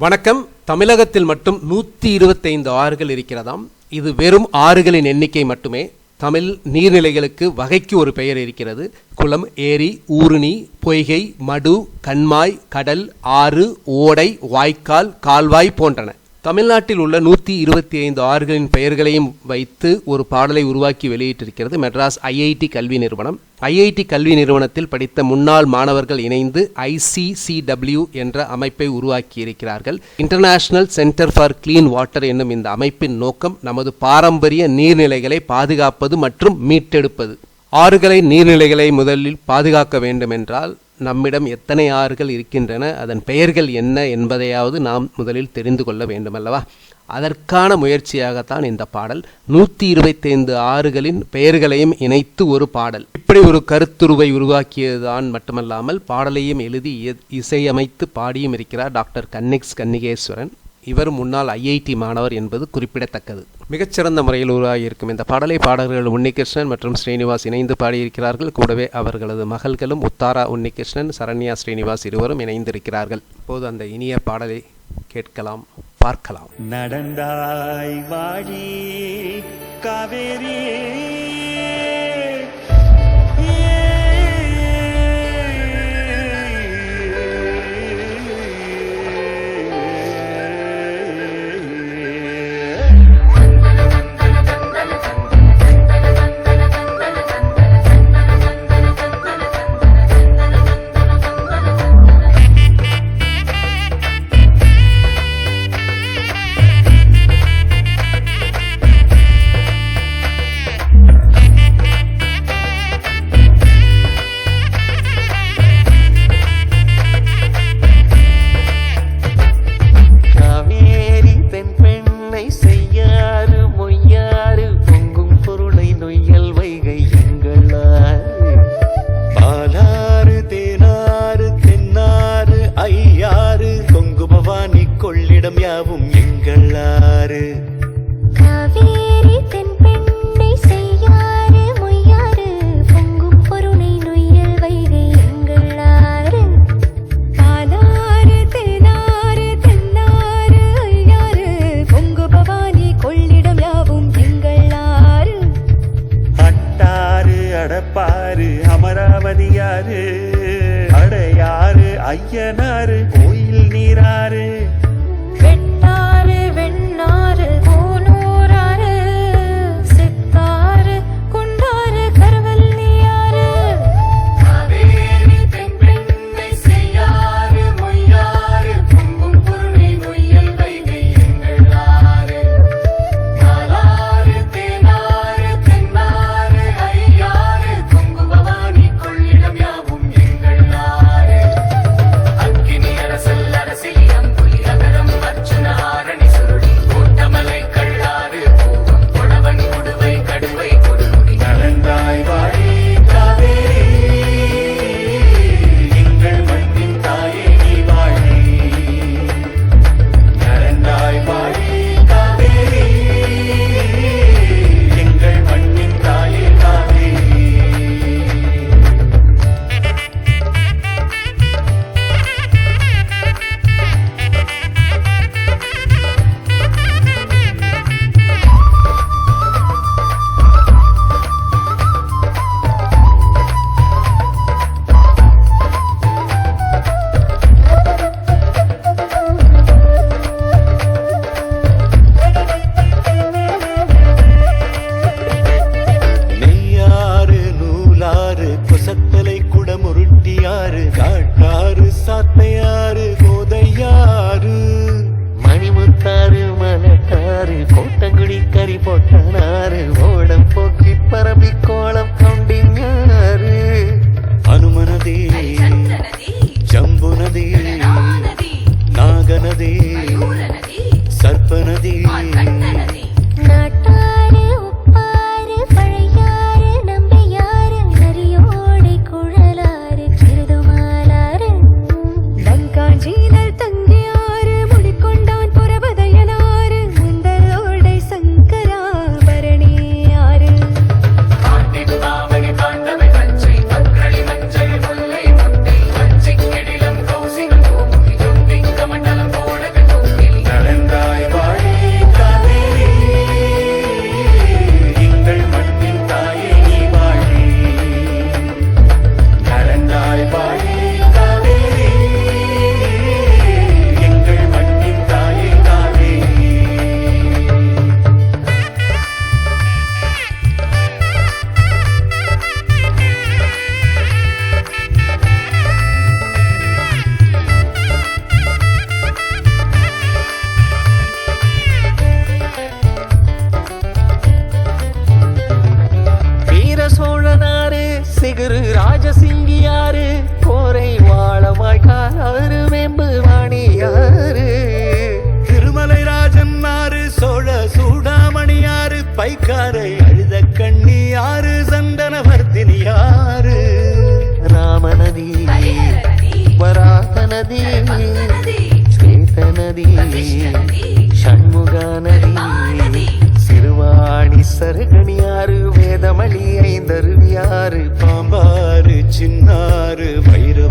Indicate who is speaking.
Speaker 1: வணக்கம். தமிழகத்தில் மட்டும் நூற்றி இருபத்தைந்து ஆறுகள் இருக்கிறதாம். இது வெறும் ஆறுகளின் எண்ணிக்கை மட்டுமே. தமிழ் நீர்நிலைகளுக்கு வகைக்கு ஒரு பெயர் இருக்கிறது. குளம் ஏரி ஊருணி பொய்கை மடு கண்மாய் கடல் ஆறு ஓடை வாய்க்கால் கால்வாய் போன்றன. தமிழ்நாட்டில் உள்ள நூற்றி இருபத்தி ஐந்து ஆறுகளின் பெயர்களையும் வைத்து ஒரு பாடலை உருவாக்கி வெளியிட்டிருக்கிறது மெட்ராஸ் ஐஐடி கல்வி நிறுவனம். ஐஐடி கல்வி நிறுவனத்தில் படித்த முன்னாள் மாணவர்கள் இணைந்து ஐசிசிடபிள்யூ என்ற அமைப்பை உருவாக்கியிருக்கிறார்கள். International centre for clean water என்னும் இந்த அமைப்பின் நோக்கம் நமது பாரம்பரிய நீர்நிலைகளை பாதுகாப்பது மற்றும் மீட்டெடுப்பது. ஆறுகளை நீர்நிலைகளை முதலில் பாதுகாக்க வேண்டுமென்றால் நம்மிடம் எத்தனை ஆறுகள் இருக்கின்றன அதன் பெயர்கள் என்ன என்பதையாவது நாம் முதலில் தெரிந்து கொள்ள வேண்டுமல்லவா? அதற்கான முயற்சியாகத்தான் இந்த பாடல். நூற்றி இருபத்தைந்து ஆறுகளின் பெயர்களையும் இணைத்து ஒரு பாடல். இப்படி ஒரு கருத்துருவை உருவாக்கியதுதான் மட்டுமல்லாமல் பாடலையும் எழுதி இசையமைத்து பாடியும் இருக்கிறார் டாக்டர் கன்னிக்ஸ் கன்னிகேஸ்வரன். இவர் முன்னாள் ஐஐடி மாணவர் என்பது குறிப்பிடத்தக்கது. மிகச்சிறந்த முறையில் உருவாகியிருக்கும் இந்த பாடலை பாடகர்கள் உன்னிகிருஷ்ணன் மற்றும் ஸ்ரீனிவாஸ் இணைந்து பாடியிருக்கிறார்கள். கூடவே அவர்களது மகள்களும் உத்தாரா உன்னிகிருஷ்ணன் சரண்யா ஸ்ரீனிவாஸ் இருவரும் இணைந்திருக்கிறார்கள். இப்போது அந்த இனிய பாடலை கேட்கலாம் பார்க்கலாம்.
Speaker 2: நடந்தாய் வாடி காவேரி
Speaker 3: காவேரி
Speaker 2: ஐயனாறு கோயில் நீராறு.
Speaker 4: வெண்ணாறு
Speaker 3: வெண்ணாறு நதி ஸ்வேத நதி ஷண்முக நதி சிறுவாணி சருகணியாறு வேதமணி ஐந்தருவியாறு
Speaker 4: பாம்பாறு சின்னாறு வைரவனாறு